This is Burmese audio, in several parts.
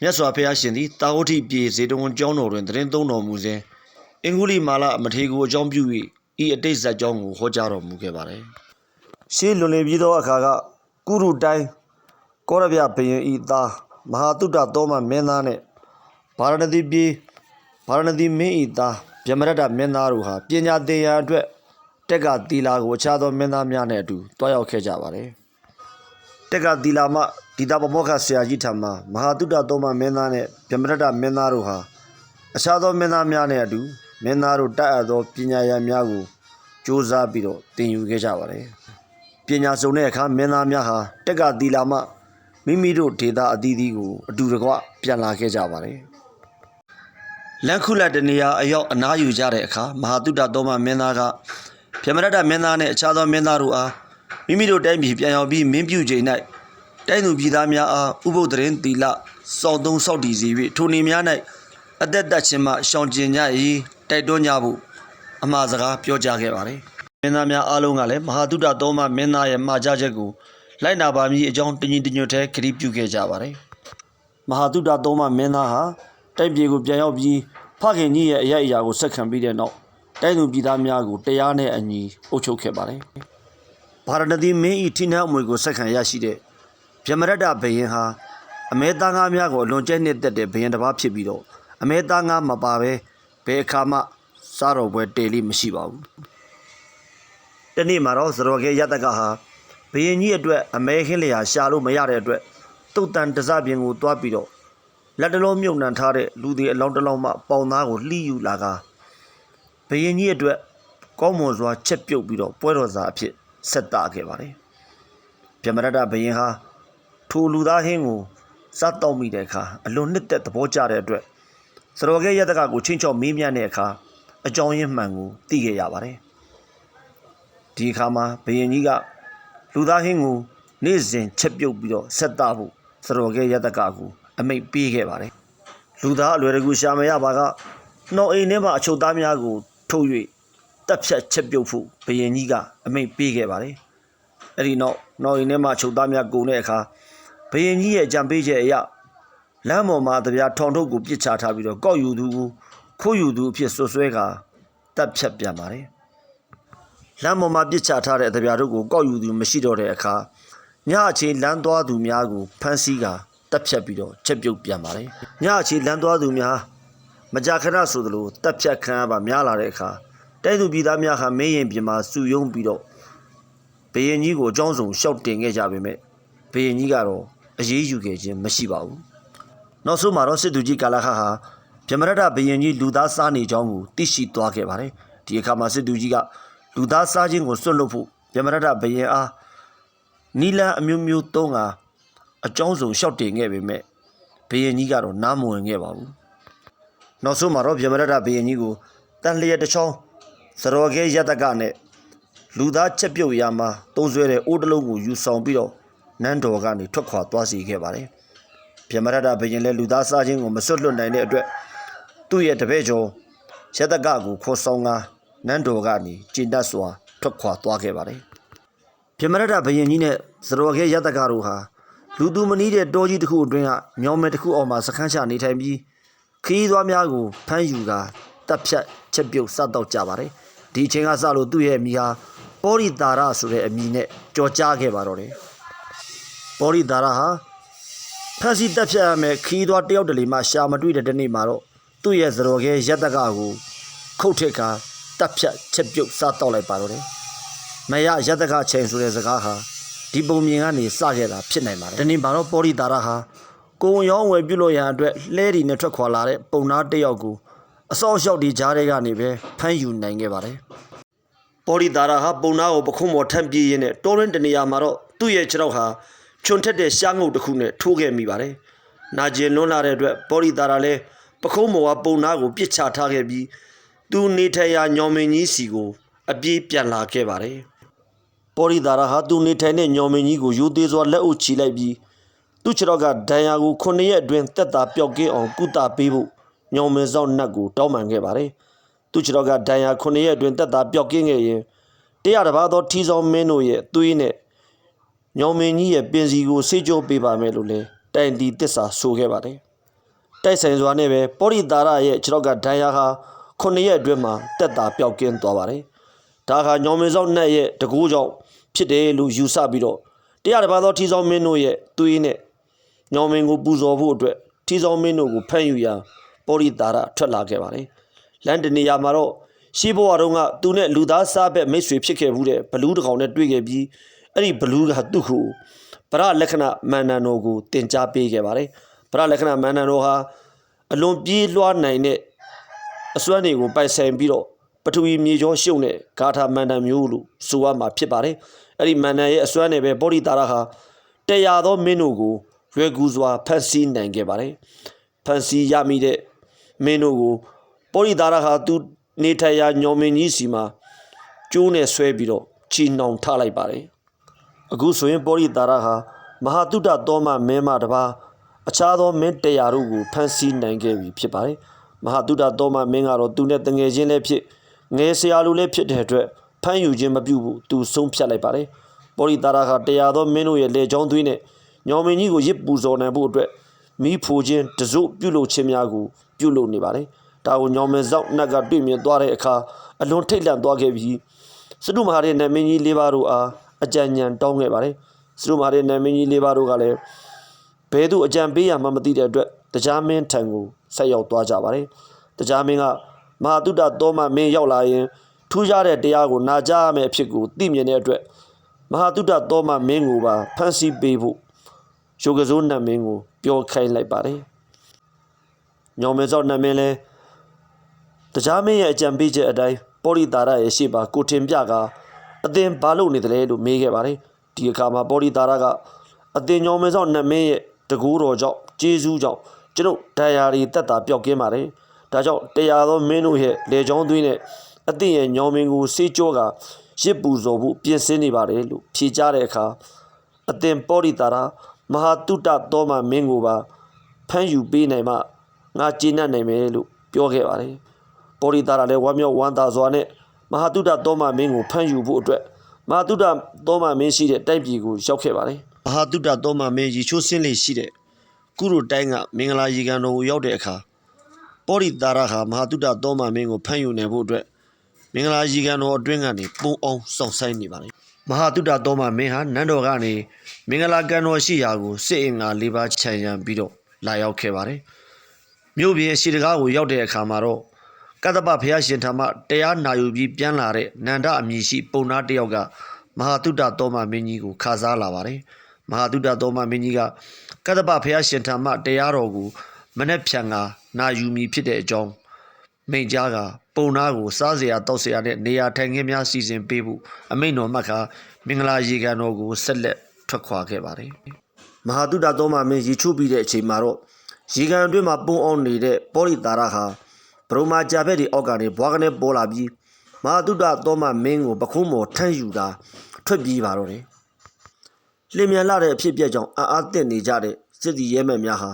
မြတ်စွာဘုရားရှင်သည်တာဝတိပြေဇေတဝန်ကျောင်းတော်တွင်တရင်သုံးတော်မူစဉ်အင်္ဂုလိမာလမထေရကိုအကြောင်းပြု၍ဤအတိတ်ဇတ်ကြောင်းကိုဟောကြားတော်မူခဲ့ပါတယ်။ရှေးလွန်လည်ပြီးသောအခါကကုရုတိုင်းကောရဗျဘယင်ဤသားမဟာတုတ္တသောမမင်းသားနှင့်ဗာရဏသီပြည်ဗာရဏသီမင်းဤသားဗျမရတ္တမင်းသားတို့ဟာပညာသင်ရန်အတွက်တက်ကသီလာကိုအခြားသောမင်းသားများနှင့်အတူတွားရောက်ခဲ့ကြပါတယ်။ တက်ကသီလာမဒီတာပမောက္ခဆရာကြီးထံမှာမဟာတုတ္တသောမမင်းသားနဲ့ဗြဟ္မရတ္တမင်းသားတို့ဟာအခြားသောမင်းသားများနဲ့အတူမင်းသားတို့တတ်အပ်သောပညာရံများကိုစ조사ပြီးတော့သင်ယူခဲ့ကြပါတယ်။ပညာစုံတဲ့အခါမင်းသားများဟာတက်ကသီလာမမိမိတို့ဒေတာအသီးသီးကိုအတူတကွပြန်လာခဲ့ကြပါတယ်။လန်ခုလတ်တနေရာအရောက်အနားယူကြတဲ့အခါမဟာတုတ္တသောမမင်းသားကဗြဟ္မရတ္တမင်းသားနဲ့အခြားသောမင်းသားတို့အား မိမိတို့တိုင်းပြည်ပြန်ရောက်ပြီးမင်းပြုချိန်၌တိုင်းသူပြည်သားများအားဥပုသ်တရင်တီလစောင့်သုံးစောင့်တည်စေ၍ထိုနေများ၌အသက်သက်ခြင်းမှရှောင်ကျဉ်ကြ၏တိုက်တွန်းကြဖို့အမှားစကားပြောကြားခဲ့ပါတယ်။မင်းသားများအားလုံးကလည်းမဟာတုတ္တသောမမင်းသားရဲ့မှာကြားချက်ကိုလိုက်နာပါမည်အကြောင်းတညီတညွတ်တည်းခရီးပြုခဲ့ကြပါတယ်။မဟာတုတ္တသုံးမမင်းသားဟာတိုက်ပြည်ကိုပြန်ရောက်ပြီးဖခင်ကြီးရဲ့အရိုက်အရာကိုဆက်ခံပြီးတဲ့နောက်တိုင်းသူပြည်သားများကိုတရားနဲ့အညီအုပ်ချုပ်ခဲ့ပါတယ်။ ဗာရဏသီမင်းဤထိနှံအမွေကိုဆက်ခံရရှိတဲ့ဗြဟ္မရတ္တဘယင်ဟာအမဲသားငါးများကိုအလွန်ကျဲနှစ်သက်တဲ့ဘယင်တစ်ပါးဖြစ်ပြီးတော့အမဲသားငါးမပါပဲဘယ်အခါမှစားတော်ပွဲတေလိမရှိပါဘူး။တနေ့မှာတော့ဇရောကဲယတကဟာဘယင်ကြီးအတွက်အမဲခင်းလျာရှာလို့မရတဲ့အတွက်တုတ်တန်တစပြင်ကိုတွားပြီးတော့လက်တလုံးမြုပ်နှံထားတဲ့လူတွေအလောင်းတစ်လောင်းမှပေါင်သားကိုလှီးယူလာကဘယင်ကြီးအတွက်ကောင်းမွန်စွာချက်ပြုတ်ပြီးတော့ပွဲတော်စာအဖြစ် ဆက်တာခဲ့ပါတယ်။ဗြဟ္မရတ္တဘယင်ဟာထိုလူသားဟင်းကိုစားတော့မိတဲ့အခါအလွန်နှစ်သက်သဘောကျတဲ့အတွက်စရောကဲယတကကိုချင်းချော့မေးမြန်းတဲ့အခါအကြောင်းရင်းမှန်ကိုသိခဲ့ရပါတယ်။ဒီအခါမှာဘယင်ကြီးကလူသားဟင်းကိုနေ့စဉ်ချက်ပြုတ်ပြီးတော့ဆက်တာဖို့စတော်ကဲရတကကိုအမိတ်ပေးခဲ့ပါတယ်လူသားအလွယ်တကူရှာမရပါကနှောင်အိမ်ထဲမှာအချုပ်သားများကိုထုတ်၍ တက်ဖြတ်ချက်ပြုတ်ဖို့ဘယင်ကြီးကအမိတ်ပေးခဲ့ပါတယ်အဲ့ဒီနောက်နှောင်အိမ်ထဲမှာအချုပ်သားများကုန်တဲ့အခါဘယင်ကြီးရဲ့ကြံပေးချက်အရလမ်းပေါ်မှာတပြားထောင်ထုတ်ကိုပြစ်ချထားပြီးတော့ကောက်ယူသူကိုခိုးယူသူအဖြစ်ဆွဆွဲကတက်ဖြတ်ပြန်ပါတယ်လမ်းပေါ်မှာပြစ်ချထားတဲ့အသဗျာတို့ကိုကောက်ယူသူမရှိတော့တဲ့အခါညအချိန်လမ်းသွားသူများကိုဖမ်းဆီးကာတပ်ဖြတ်ပြီးတော့ချက်ပြုတ်ပြန်ပါတယ်ညအချိန်လမ်းသွားသူများမကြာခဏဆိုသလိုတပ်ဖြတ်ခံရပါများလာတဲ့အခါ တိုက်သူပြည်သားများဟာမင်းရင်ပြင်မှာစုယုံပြီးတော့ဘယင်ကြီးကိုအကြောင်းစုံရှောက်တင်ခဲ့ကြပေမဲ့ဘယင်ကြီးကတော့အရေးယူခဲ့ခြင်းမရှိပါဘူးနောက်ဆုံးမှာတော့စစ်သူကြီးကာလာခဟာဗြဟ္မရတ္တဘယင်ကြီးလူသားစားနေကြောင်းကိုသိရှိသွားခဲ့ပါတယ်ဒီအခါမှာစစ်သူကြီးကလူသားစားခြင်းကိုစွန့်လွတ်ဖို့ဗြဟ္မရတ္တဘယင်အားနီလန်အမျိုးမျိုးသုံးကအကြောင်းစုံလျှောက်တင်ခဲ့ပေမဲ့ဘယင်ကြီးကတော့နားမဝင်ခဲ့ပါဘူးနောက်ဆုံးမှာတော့ဗြဟ္မရတ္တဘယင်ကြီးကိုတန်လျက်တစ်ချောင်း စရောကဲယတကနဲ့လူသားချက်ပြုတ်ရမှာသုံးဆွဲတဲ့အိုးတစ်လုံးကိုယူဆောင်ပြီးတော့နန်းတော်ကနေထွက်ခွာသွားစီခဲ့ပါတယ်ဗြဟ္မရတ္တဘယင်လည်းလူသားစားခြင်းကိုမစွန့်လွတ်နိုင်တဲ့အတွက်သူ့ရဲ့တပည့်ကျော်ရတကကိုခေါ်ဆောင်ကနန်းတော်ကနေကျင့်တတ်စွာထွက်ခွာသွားခဲ့ပါတယ်။ပြမရတဘယင်ကြီးနဲ့ဇရောခဲရတကတို့ဟာလူသူမနီးတဲ့တောကြီးတစ်ခုအတွင်းကမြောင်းမဲတစ်ခုအောက်မှာစခန်းချနေထိုင်ပြီးခရီးသွားများကိုဖမ်းယူကာတပ်ဖြတ်ချက်ပြုတ်စတော့ကြပါတယ်။ ဒီအချိန်ကစလို့သူ့ရဲ့အမိဟာပေါရိတာရဆိုတဲ့အမည်နဲ့ကြော်ကြားခဲ့ပါတော့တယ်။ပေါရိတာရဟာဖမ်းဆီးတပ်ဖြတ်ရမယ်ခရီးသွားတယောက်တလေမှရှာမတွေ့တဲ့တနေ့မှာတော့သူ့ရဲ့ဇရောခဲရတကကိုခုတ်ထစ်ခါတပ်ဖြတ်ချက်ပြုတ်စားတော့လိုက်ပါတော့တယ်။မရရတကချိန်ဆိုတဲ့စကားဟာဒီပုံမြင်ကနေစခဲ့တာဖြစ်နိုင်ပါတယ်။ဒီနေ့မှာတော့ပေါ်လီတာရဟာကိုယ်ဝန်ရောင်းဝယ်ပြုလို့ရန်အတွက်လှဲဒီနဲ့ထွက်ခွာလာတဲ့ပုံနာတစ်ယောက်ကို အစောအလျှောက်ဒီကြားထဲကနေပဲဖမ်းယူနိုင်ခဲ့ပါတယ်။ပေါ်လီတာရဟာပုံနာကိုပခုံးပေါ်ထမ်းပြေးရင်းနဲ့တိုးရင်းတနေရာမှာတော့သူ့ရဲ့ခြေထောက်ဟာချွန်ထက်တဲ့ရှားငုတ်တစ်ခုနဲ့ထိုးခဲ့မိပါတယ်။နာကျင်လွန်းလာတဲ့အတွက်ပေါ်လီတာရလည်းပခုံးပေါ်ကပုံနာကိုပြစ်ချထားခဲ့ပြီးသူနေထိုင်ရာညောင်မင်းကြီးစီကိုအပြေးပြန်လာခဲ့ပါတယ်။ပေါ်ရီဒါရာဟာသူနေထိုင်တဲ့ညောင်မင်းကြီးကိုယူသေးစွာလက်အုပ်ချီလိုက်ပြီးသူ့ခြေထောက်ကဒဏ်ရာကိုခုနှစ်ရက်အတွင်းတက်တာပျောက်ကင်းအောင်ကုသပေးဖို့ ညောင်မင်းစောင့်နတ်ကိုတောင်းပန်ခဲ့ပါတယ်။သူ့ခြေထောက်ကဒဏ်ရာခုနှစ်ရက်အတွင်းတက်တာပျောက်ကင်းခဲ့ရင်တရားတစ်ပါးသောထီဆောင်မင်းတို့ရဲ့သွေးနဲ့ညောင်မင်းကြီးရဲ့ပင်စီကိုဆေးကြောပေးပါမယ်လို့လည်းတိုင်တီတစ္ဆာဆိုခဲ့ပါတယ်တိုက်ဆိုင်စွာနဲ့ပဲပောရိတာရရဲ့ခြေထောက်ကဒဏ်ရာဟာခုနှစ်ရက်အတွင်းမှာတက်တာပျောက်ကင်းသွားပါတယ်။ဒါကညောင်မင်းစောက်နှက်ရဲ့တကူကြောင့်ဖြစ်တယ်လို့ယူဆပြီးတော့တရားတစ်ပါးသောထီဆောင်မင်းတို့ရဲ့သွေးနဲ့ညောင်မင်းကိုပူဇော်ဖို့အတွက်ထီဆောင်မင်းတို့ကိုဖမ်းယူရာ ပောရိတာရထွက်လာခဲ့ပါတယ်။လန်တနေရာမှာတော့ရှေးဘဝတုန်းကသူနဲ့လူသားစားဘက်မိတ်ဆွေဖြစ်ခဲ့မှုတဲ့ဘလူးတစ်ကောင်နဲ့တွေ့ခဲ့ပြီးအဲ့ဒီဘလူးကသူ့ကိုဗရလက္ခဏမန္တန်တော်ကိုတင် जा ပေးခဲ့ပါတယ်။ဗရလက္ခဏမန္တန်တော်ဟာအလွန်ပြေးလွှားနိုင်တဲ့အစွမ်းတွေကိုပိုက်ဆိုင်ပြီးတော့ပထဝီမြေကျောရှုံတဲ့ဂါထာမန္တန်မျိုးလို့ဆိုရမှာဖြစ်ပါတယ်။အဲ့ဒီမန္တန်ရဲ့အစွမ်းနဲ့ပဲပောရိတာရဟာတရားသောမင်းတို့ကိုရွယ်ကူစွာဖန်ဆီးနိုင်ခဲ့ပါတယ်။ဖန်ဆီးရမိတဲ့ မင်းတို့ကိုပောရိတာရဟာသူနေထိုင်ရာညောင်မင်းကြီးစီမှာကျိုးနဲ့ဆွဲပြီးတော့ချီနှောင်ထားလိုက်ပါတယ်။အခုဆိုရင်ပောရိတာရဟာမဟာတုတ္တသောမမင်းမတစ်ပါးအခြားသောမင်းတရားတို့ကိုဖန်ဆီးနိုင်ခဲ့ပြီဖြစ်ပါတယ်။မဟာတုတ္တသောမမင်းကတော့သူနဲ့တငယ်ချင်းလည်းဖြစ်ငယ်ဆရာလိုလည်းဖြစ်တဲ့အတွက်ဖမ်းယူခြင်းမပြုဘူးသူဆုံးဖြတ်လိုက်ပါတယ်။ပောရိတာရဟာတရားသောမင်းတို့ရဲ့လေချောင်းသွေးနဲ့ညောင်မင်းကြီးကိုရစ်ပူဇော်နိုင်ဖို့အတွက် မိဖိုခြင်းတစုပြုလုပ်ခြင်းများကိုပြုလုပ်နေပါတယ်။ဒါကိုညောင်မင်းစောက်နတ်ကတွေ့မြင်သွားတဲ့အခါအလွန်ထိတ်လန့်သွားခဲ့ပြီးစတုမဟာရဲ့နာမည်ကြီးလေးပါးတို့အားအကြံဉာဏ်တောင်းခဲ့ပါတယ်။စတုမဟာရဲ့နာမည်ကြီးလေးပါးတို့ကလည်းဘဲသူအကြံပေးရမှမသိတဲ့အတွက်တရားမင်းထံကိုဆက်ရောက်သွားကြပါတယ်။တရားမင်းကမဟာတုတ္တသောမမင်းရောက်လာရင်ထူးခြားတဲ့တရားကိုနာကြားရမယ့်အဖြစ်ကိုသိမြင်တဲ့အတွက်မဟာတုတ္တသောမမင်းကိုပါဖန်ဆီးပေးဖို့ ရုပ်ကစိုးနတ်မင်းကိုပြောခိုင်းလိုက်ပါတယ်။ညောင်မင်းစောက်နတ်မင်းလည်းတရားမင်းရဲ့အကြံပေးချက်အတိုင်းပောရိတာရရဲ့ရှေ့ပါကိုထင်ပြကအသင်ဘာလုပ်နေတယ်လဲလို့မေးခဲ့ပါတယ်။ဒီအခါမှာပောရိတာရကအသင်ညောင်မင်းစောက်နတ်မင်းရဲ့တကူတော်ကြောင့်ကျေးဇူးကြောင့်ကျွန်ုပ်ဒဏ်ရာတွေတက်တာပျောက်ကင်းပါတယ်။ဒါကြောင့်တရားသောမင်းတို့ရဲ့လေချောင်းသွင်းနဲ့အသင်ရဲ့ညောင်မင်းကိုစေးကြောကရစ်ပူဇော်ဖို့ပြင်ဆင်နေပါတယ်လို့ဖြေကြားတဲ့အခါအသင်ပောရိတာရ မဟာတုတ္တသောမမင်းကိုပါဖမ်းယူပေးနိုင်မှငါကျေနပ်နိုင်မယ်လို့ပြောခဲ့ပါတယ်။ပောရိတာရလည်းဝမ်းမြောက်ဝမ်းသာစွာနဲ့မဟာတုတ္တသောမမင်းကိုဖမ်းယူဖို့အတွက်မဟာတုတ္တသောမမင်းရှိတဲ့တိုက်ပြည်ကိုရောက်ခဲ့ပါတယ်။မဟာတုတ္တသောမမင်းရေချိုးစင်းလေးရှိတဲ့ကုရုတိုင်းကမင်္ဂလာရေကန်တော်ကိုရောက်တဲ့အခါပောရိတာရဟာမဟာတုတ္တသောမမင်းကိုဖမ်းယူနိုင်ဖို့အတွက်မင်္ဂလာရေကန်တော်အတွင်းကနေပုံအောင်စောင့်ဆိုင်နေပါတယ်။ မဟာတုတ္တသောမမင်းဟာနန်းတော်ကနေမင်္ဂလာကန်တော်ရှိရာကိုစစ်အင်္ဂါ၄ပါးခြံရံပြီးတော့လာရောက်ခဲ့ပါတယ်။မြို့ပြင်ရှိတကားကိုရောက်တဲ့အခါမှာတော့ကတ္တပဘုရားရှင်ထံမှတရားနာယူပြီးပြန်လာတဲ့နန္ဒအမည်ရှိပုံနာတစ်ယောက်ကမဟာတုတ္တသောမမင်းကြီးကိုခါစားလာပါတယ်။မဟာတုတ္တသောမမင်းကြီးကကတ္တပဘုရားရှင်ထံမှတရားတော်ကိုမနဲ့ဖြန်ကနာယူမည်ဖြစ်တဲ့အကြောင်းမိန့်ကြားက ပုံနာကိုစားစရာတောက်စရာနဲ့နေရာထိုင်ခင်းများစီစဉ်ပေးဖို့အမိန့်တော်မှတ်ကမင်္ဂလာရေကန်တော်ကိုဆက်လက်ထွက်ခွာခဲ့ပါတယ်။မဟာတုတ္တသောမမင်းရေချိုးပြီးတဲ့အချိန်မှာတော့ရေကန်အတွင်းမှာပုံအောင်နေတဲ့ပောရိတာရဟာဘရုမာကြာဘက်ဒီအောက်ကနေဘွားကနေပေါ်လာပြီးမဟာတုတ္တသောမမင်းကိုပခုံးမော်ထမ်းယူတာထွက်ပြေးပါတော့တယ်။လင်မြန်လာတဲ့အဖြစ်အပျက်ကြောင့်အာအားတက်နေကြတဲ့စစ်တီရဲမဲ့များဟာ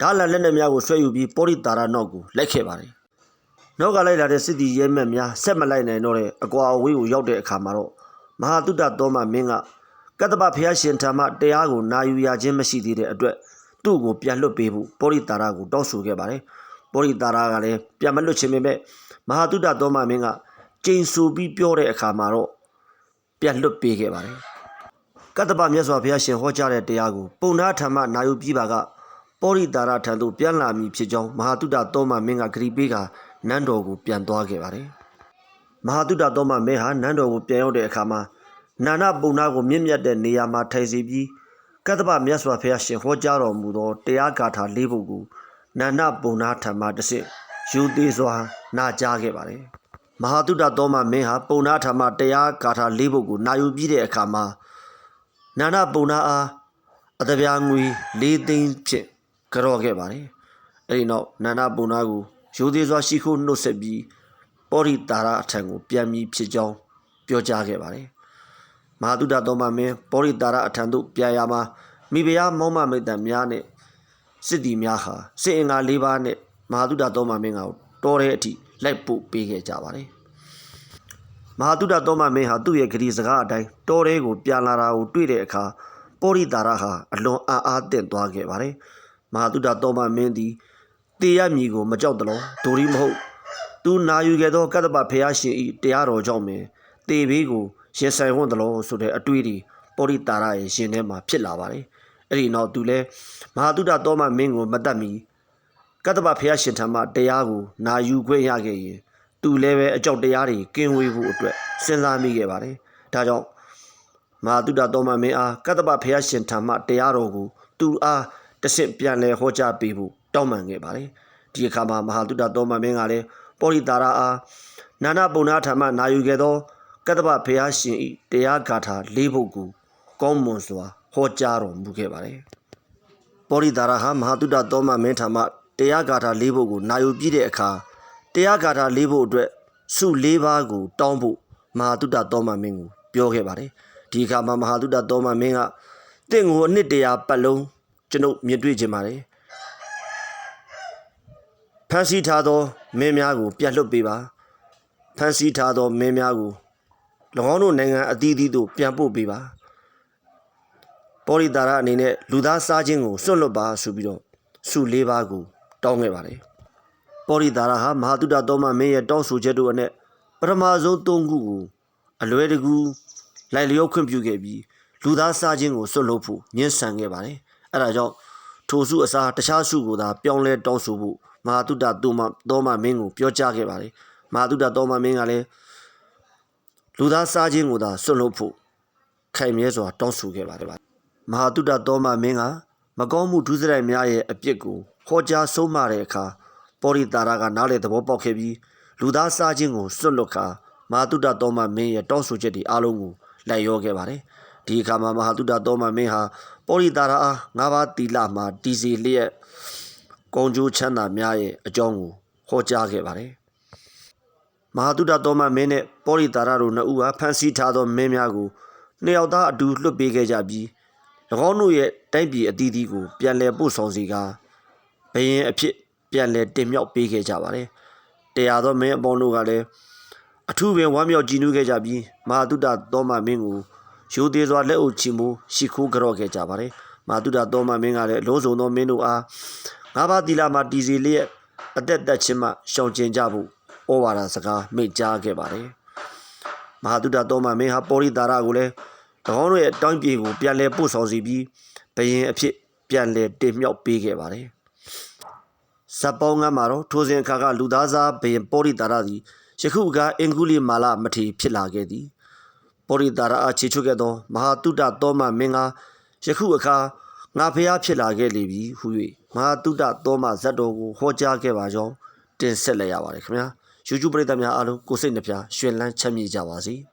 ဓာတ်လက်လက်နက်များကိုဆွဲယူပြီးပောရိတာရနောက်ကိုလိုက်ခဲ့ပါတယ်။ နောက်ကလိုက်လာတဲ့စစ်တီရဲမဲ့များဆက်မလိုက်နိုင်တော့တဲ့အကွာအဝေးကိုရောက်တဲ့အခါမှာတော့မဟာတုတ္တသောမမင်းကကတ္တပဖျားရှင်ထံမှတရားကိုနာယူရခြင်းမရှိသေးတဲ့အတွက်သူ့ကိုပြန်လွတ်ပေးဖို့ပောရိတာရကိုတောင်းဆိုခဲ့ပါတယ်။ပောရိတာရကလည်းပြန်မလွတ်ခြင်းပဲမဟာတုတ္တသောမမင်းကကျိန်ဆူပြီးပြောတဲ့အခါမှာတော့ပြန်လွတ်ပေးခဲ့ပါတယ်။ကတ္တပမြတ်စွာဘုရားရှင်ဟောကြားတဲ့တရားကိုပုံနာထံမှနာယူပြီးပါကပောရိတာရထံသို့ပြန်လာမည်ဖြစ်ကြောင်းမဟာတုတ္တသောမမင်းကဂရီပေးက နန်းတော်ကိုပြန်သွားခဲ့ပါတယ်။မဟာတုတ္တသောမမင်းဟာနန်းတော်ကိုပြန်ရောက်တဲ့အခါမှာနာနာပုံနာကိုမြင့်မြတ်တဲ့နေရာမှာထိုင်စီပြီးကတ္တပမြတ်စွာဘုရားရှင်ဟောကြားတော်မူသောတရားဂါထာ၄ပုဒ်ကိုနာနာပုံနာထံမှတစ်ဆင့်ယူသေးစွာနာကြားခဲ့ပါတယ်။မဟာတုတ္တသောမမင်းဟာပုံနာထံမှတရားဂါထာ၄ပုဒ်ကိုနာယူပြီးတဲ့အခါမှာနာနာပုံနာအားအတပြားငွေ၄သိန်းဖြင့်ကြော့ခဲ့ပါတယ်။အဲဒီနောက်နာနာပုံနာကို ယူသေးစွာရှိခိုးနှုတ်ဆက်ပြီးပောရိတာရအထံကိုပြန်ပြီးဖြစ်ကြောင်းပြောကြားခဲ့ပါတယ်။မဟာတုဒ္ဒသောမမင်းပောရိတာရအထံသို့ပြန်ရမှာမိဖုရားမောင်းမမိတ်တံများနဲ့စစ်တီများဟာစစ်အင်္ဂါ၄ပါးနဲ့မဟာတုဒ္ဒသောမမင်းကိုတော်တဲ့အထိလိုက်ပို့ပေးခဲ့ကြပါတယ်မဟာတုဒ္ဒသောမမင်းဟာသူ့ရဲ့ဂရီစကားအတိုင်းတော်တဲ့ကိုပြန်လာတာကိုတွေ့တဲ့အခါပောရိတာရဟာအလွန်အာအားတင့်သွားခဲ့ပါတယ်မဟာတုဒ္ဒသောမမင်းသည် တေရမည်ကိုမကြောက်တလို့ဒိုရီမဟုတ်သူနာယူခဲ့သောကတ္တပဖះရှင်ဤတရားတော်ကြောင့်ပင်တေဘေးကိုရင်ဆိုင်ဝန်းတလို့ဆိုတဲ့အတွေ့အထိပောရိတာရရဲ့ရှင်ထဲမှာဖြစ်လာပါတယ်အဲ့ဒီနောက်သူလဲမဟာတုဒ္ဒသောမမင်းကိုမတတ်မီကတ္တပဖះရှင်ထံမှတရားကိုနာယူခွင့်ရခဲ့ရင်သူလည်းပဲအကြောက်တရားတွေကင်းဝေးဖို့အတွက်စဉ်းစားမိခဲ့ပါတယ်။ဒါကြောင့်မဟာတုဒ္ဒတော်မမင်းအားကတ္တပဖះရှင်ထံမှတရားတော်ကိုသူအားတဆင့်ပြန်လည်ဟောကြားပေးဖို့ တောင်းပန်ခဲ့ပါတယ်။ဒီအခါမှာမဟာတုဒ္ဒတော်မမင်းကလည်းပောရိတာရအားနာနာပုံနာထံမှနာယူခဲ့သောကတ္တပဖះရှင်ဤတရားဂါထာ၄ပုဒ်ကိုကောင်းမွန်စွာဟောကြားတော်မူခဲ့ပါတယ်။ပောရိတာရဟာမဟာတုဒ္ဒသောမမင်းထံမှတရားဂါထာ၄ဘုတ်ကိုနာယူပြီးတဲ့အခါတရားဂါထာ၄ဘုတ်အတွက်စု၄ပါးကိုတောင်းဖို့မဟာတုဒ္ဒသောမမင်းကိုပြောခဲ့ပါတယ်ဒီအခါမှာမဟာတုဒ္ဒသောမမင်းကတင့်ကိုအနှစ်တရာပတ်လုံးကျွန်ုပ်မြင်တွေ့ခြင်းပါတယ် ဖန်ဆီးထားသောမင်းများကို ပြတ်လွတ်ပေးပါဖန်ဆီးထားသောမင်းများကို၎င်းတို့နိုင်ငံအသီးသီးသို့ပြန်ပို့ပေးပါပောရိတာရအနေနဲ့လူသားစားခြင်းကိုစွန့်လွတ်ပါဆိုပြီးတော့စုလေးပါးကိုတောင်းခဲ့ပါတယ်။ပောရိတာရဟာမဟာတုဒ္ဒသောမမင်းရဲ့တောင်းဆိုချက်တို့အနက်ပထမဆုံး၃ခုကိုအလွဲတကူလိုက်လျောခွင့်ပြုခဲ့ပြီးလူသားစားခြင်းကိုစွန့်လွတ်ဖို့ညှဉ်းဆန်ခဲ့ပါတယ်။အဲဒါကြောင့်ထိုစုအစားတခြားစုကိုသာပြောင်းလဲတောင်းဆိုဖို့ မဟာတုဒ္ဒသောမသောမမင်းကိုပြောကြားခဲ့ပါတယ်။မဟာတုဒ္ဒသောမမင်းကလည်းလူသားစားခြင်းကိုသာစွန့်လွတ်ဖို့ခိုင်မြဲစွာတောင်းဆိုခဲ့ပါတယ်ဗျ။မဟာတုဒ္ဒသောမမင်းကမကောင်းမှုဒုစရိုက်များရဲ့အပြစ်ကိုဟောကြားဆုံးမတဲ့အခါပောရိတာရကနားလေသဘောပေါက်ခဲ့ပြီးလူသားစားခြင်းကိုစွန့်လွတ်ခါမဟာတုဒ္ဒသောမမင်းရဲ့တောင်းဆိုချက်တွေအားလုံးကိုလိုက်ရောခဲ့ပါတယ်ဒီအခါမှာမဟာတုဒ္ဒသောမမင်းဟာပောရိတာရအားငါးပါးတီလာမှာတီစီလျက် ကောင်းကျိုးချမ်းသာများရဲ့အကြောင်းကိုဟောကြားခဲ့ပါတယ်မဟာတုဒ္ဒသောမမင်းနဲ့ပောရိတာရတို့နှစ်ဦးဟာဖန်ဆီးထားသောမင်းများကိုနှစ်ယောက်သားအတူလွတ်ပေးခဲ့ကြပြီး၎င်းတို့ရဲ့တိုင်းပြည်အသီးသီးကိုပြန်လည်ပို့ဆောင်စီကာဘယင်အဖြစ်ပြန်လည်တင်မြှောက်ပေးခဲ့ကြပါတယ်။တရားသောမင်းအပေါင်းတို့ကလည်းအထူးပင်ဝမ်းမြောက်ကြည်နူးခဲ့ကြပြီးမဟာတုဒ္ဒသောမမင်းကိုရိုသေစွာလက်အုပ်ချီမိုးရှိခိုးကြော့ခဲ့ကြပါတယ်။မဟာတုဒ္ဒသောမမင်းကလည်းအလုံးစုံသောမင်းတို့အား ငါးပါးတီလာမှာတည်စီလျက်အသက်သက်ချင်းမှရှောင်ကျဉ်ကြဖို့ဩဝါဒစကားမိန့်ကြားခဲ့ပါတယ်။မဟာတုဒ္ဒသောမမင်းဟာပောရိတာရကိုလည်း၎င်းတို့ရဲ့တောင်းပြေကိုပြန်လည်ပို့ဆောင်စီပြီးဘယင်အဖြစ်ပြန်လည်တင်မြှောက်ပေးခဲ့ပါတယ်။ဇပ်ပေါင်းကမှာတော့ထိုစဉ်အခါကလူသားစားဘယင်ပောရိတာရသည်ယခုကအင်္ဂုလိမာလမထေဖြစ်လာခဲ့သည်။ပောရိတာရအားခြေချွတ်ခဲ့သောမဟာတုဒ္ဒသောမမင်းကယခုအခါ ငါဖျားဖြစ်လာခဲ့လေပြီဟု၍မဟာတုဒ္ဒသောမဇတ်တော်ကိုဟောကြားခဲ့ပါကြောင်းတင်ဆက်လိုက်ရပါတယ်ခင်ဗျာ။ YouTube ပရိသတ်များအားလုံးကိုယ်စိတ်နှပြရှင်လန်းချမ်းမြေ့ကြပါစေ။